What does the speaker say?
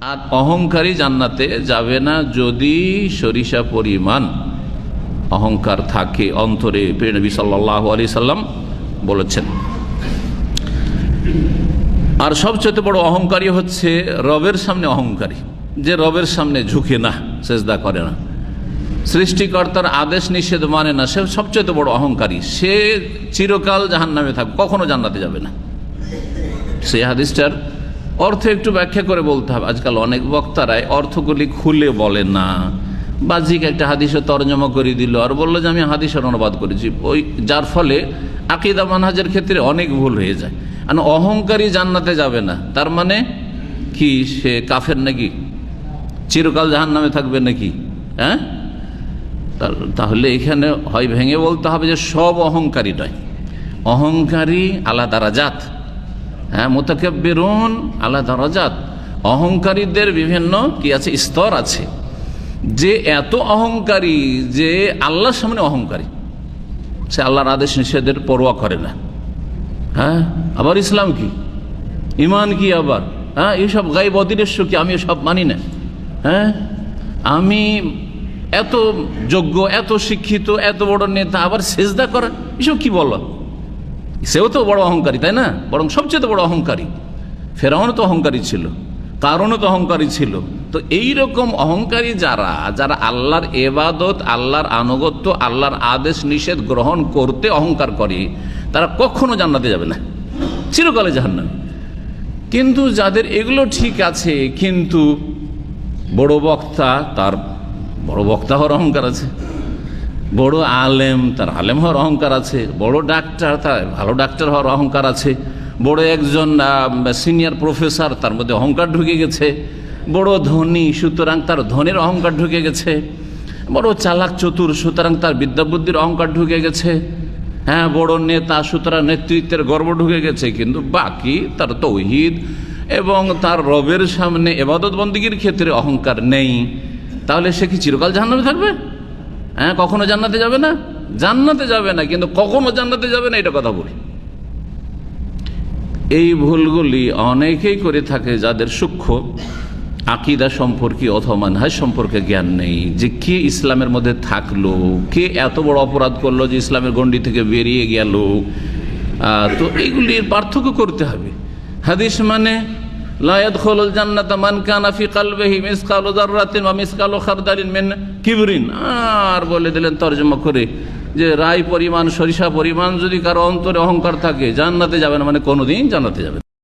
আর অহংকারী জান্নাতে যাবে না যদি সরিষা পরিমাণ অহংকার থাকে। অন্তরে প্রিয় নবী সাল্লাহ আলি সাল্লাম বলেছেন। আর সবচেয়ে বড় অহংকারী হচ্ছে রবের সামনে অহংকারী। যে রবের সামনে ঝুঁকে না, সেজদা করে না। সৃষ্টিকর্তার আদেশ নিষেধ মানে না, সে সবচেয়ে বড় অহংকারী। সে চিরকাল জাহান নামে থাকবে কখনো জান্নাতে যাবে না। সেই হাদিসটার অর্থ একটু ব্যাখ্যা করে বলতে হবে। আজকাল অনেক বক্তারাই অর্থগুলি খুলে বলে না। বাহ্যিক একটা হাদিসে তর্জমা করে দিল আর বলল যে, আমি হাদিসের অনুবাদ করেছি। ওই যার ফলে আকিদা মানহাজের ক্ষেত্রে অনেক ভুল হয়ে যায়। আর অহংকারী জান্নাতে যাবে না। তার মানে কি, সে কাফের নাকি? চিরকাল জাহান নামে থাকবে নাকি? হ্যাঁ? তাহলে এখানে হয় ভেঙে বলতে হবে যে সব অহংকারী নয়। অহংকারী আলাদা রাজাত। হ্যাঁ মোতাকেবিরুন আলাদা রাজাত। অহংকারীদের বিভিন্ন কি আছে? স্তর আছে। যে এত অহংকারী যে আল্লাহর সামনে অহংকারী। সে আল্লাহর আদেশ নিষেধের পরোয়া করে না। হ্যাঁ আবার ইসলাম কি? ইমান কি আবার? হ্যাঁ এইসব গাইব অদৃশ্য কি? আমি সব মানি না। হ্যাঁ আমি এত যোগ্য, এত শিক্ষিত, এত বড় নেতা, আবার সেজদা করা, এসব কি বলো? সেও তো বড় অহংকারী, তাই না? বরং সবচেয়ে বড় অহংকারী। ফেরাউনও তো অহংকারী ছিল কারণও তো অহংকারী ছিল। তো এই রকম অহংকারী যারা যারা আল্লাহর এবাদত, আল্লাহর আনুগত্য, আল্লাহর আদেশ, নিষেধ গ্রহণ করতে অহংকার করে, তারা কখনো জান্নাতে যাবে না। চিরকালে জাহান্নামে। কিন্তু যাদের এগুলো ঠিক আছে, কিন্তু বড় বক্তা তার বড় বক্তা হওয়ার অহংকার আছে। বড় আলেম, তার আলেম হওয়ার অহংকার আছে। বড় ডাক্তার, তার ভালো ডাক্তার হওয়ার অহংকার আছে। বড় একজন সিনিয়র প্রফেসর তার মধ্যে অহংকার ঢুকে গেছে। বড় ধনী, সুতরাং তার ধনের অহংকার ঢুকে গেছে। বড় চালাক, চতুর, সুতরাং তার বিদ্যাবুদ্ধির অহংকার ঢুকে গেছে। হ্যাঁ বড় নেতা, সুতরাং নেতৃত্বের গর্ব ঢুকে গেছে। কিন্তু বাকি তার তৌহিদ এবং তার রবের সামনে এবাদত বন্দীগীর ক্ষেত্রে অহংকার নেই। তাহলে সে কি চিরকাল জাহান্নামে থাকবে? হ্যাঁ কখনো জান্নাতে যাবে না? জান্নাতে যাবে না, কিন্তু কখনো জান্নাতে যাবে না, এটা কথা বলি। এই ভুলগুলি অনেকেই করে থাকে যাদের সূক্ষ্ম আকিদা সম্পর্কে অথবা মানহাজ সম্পর্কে জ্ঞান নেই। যে কে ইসলামের মধ্যে থাকল, কে এত বড় অপরাধ করল যে ইসলামের গণ্ডি থেকে বেরিয়ে গেল? তো এইগুলির পার্থক্য করতে হবে। হাদিস মানে আর বলে দিলেন তর্জমা করে যে রায় পরিমাণ, সরিষা পরিমাণ যদি কারও অন্তরে অহংকার থাকে, জান্নাতে যাবে না মানে কোনোদিন জান্নাতে যাবে।